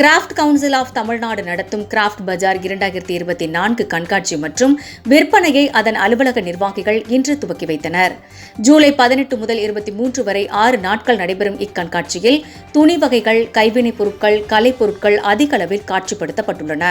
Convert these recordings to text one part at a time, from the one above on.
Craft council of Tamil Nadu நடத்தும் craft பஜார் இரண்டாயிரத்தி இருபத்தி நான்கு கண்காட்சி மற்றும் விற்பனையை அதன் அலுவலக நிர்வாகிகள் இன்று துவக்கி வைத்தனர். ஜூலை பதினெட்டு முதல் இருபத்தி மூன்று வரை ஆறு நாட்கள் நடைபெறும் இக்கண்காட்சியில் துணி வகைகள் கைவினைப் பொருட்கள் கலைப்பொருட்கள் அதிக அளவில் காட்சிப்படுத்தப்பட்டுள்ளன.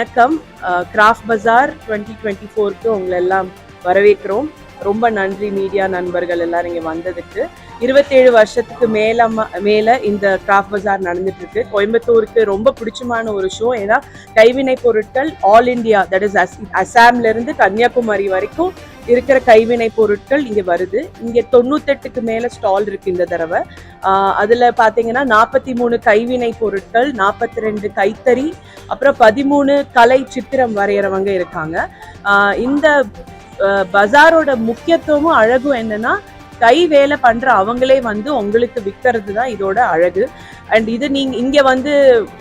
வணக்கம். கிராஃப்ட் பஜார் டுவெண்ட்டி டுவெண்ட்டி ஃபோருக்கு உங்களை எல்லாம் வரவேற்கிறோம். ரொம்ப நன்றி மீடியா நண்பர்கள் எல்லாரும் இங்கே வந்ததுக்கு. இருபத்தேழு வருஷத்துக்கு மேல மேலே இந்த கிராஃப்ட் பஜார் நடந்துட்டு இருக்கு கோயம்புத்தூருக்கு ரொம்ப பிடிச்சமான ஒரு ஷோ. ஏன்னா கைவினை பொருட்கள் ஆல் இந்தியா தட் இஸ் அசாம்ல இருந்து கன்னியாகுமரி வரைக்கும் இருக்கிற கைவினை பொருட்கள் இங்கே வருது. இங்கே தொண்ணூத்தெட்டுக்கு மேலே ஸ்டால் இருக்கு இந்த தடவை. அதுல பார்த்தீங்கன்னா நாற்பத்தி மூணு கைவினை பொருட்கள் நாற்பத்தி ரெண்டு கைத்தறி அப்புறம் பதிமூணு கலை சித்திரம் வரைகிறவங்க இருக்காங்க. ஆஹ் இந்த பஜாரோட முக்கியத்துவமும் அழகும் என்னன்னா கை வேலை பண்ற அவங்களே வந்து உங்களுக்கு விற்கிறது தான் இதோட அழகு. அண்ட் இது நீங்க இங்க வந்து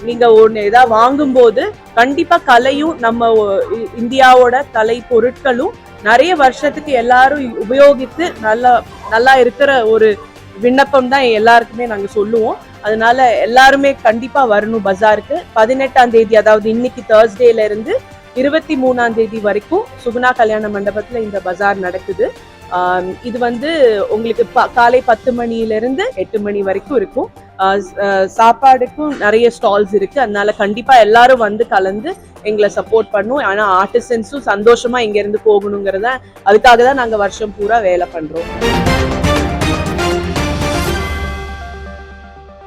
நீங்க ஒன்று ஏதாவது வாங்கும்போது கண்டிப்பா கலையும் நம்ம இ- இந்தியாவோட கலை பொருட்களும் நிறைய வருஷத்துக்கு எல்லாரும் உபயோகித்து நல்லா நல்லா இருக்கிற ஒரு விண்ணப்பம் தான் எல்லாருக்குமே நாங்க சொல்லுவோம். அதனால எல்லாருமே கண்டிப்பா வரணும் பஜாருக்கு. பதினெட்டாம் தேதி அதாவது இன்னைக்கு தேர்ஸ்டேல இருந்து இருபத்தி மூணாம் தேதி வரைக்கும் சுகுணா கல்யாண மண்டபத்துல இந்த பஜார் நடக்குது. இது வந்து உங்களுக்கு ப- காலை பத்து மணியிலிருந்து எட்டு மணி வரைக்கும் இருக்கும். சாப்பாடுக்கும் நிறைய ஸ்டால்ஸ் இருக்கு. அதனால கண்டிப்பா எல்லாரும் வந்து கலந்து எங்களை சப்போர்ட் பண்ணும். ஆனா ஆர்டிசன்ஸும் சந்தோஷமா இங்க இருந்து போகணுங்கிறத அதுக்காக தான் நாங்க வருஷம் பூரா வேலை பண்றோம்.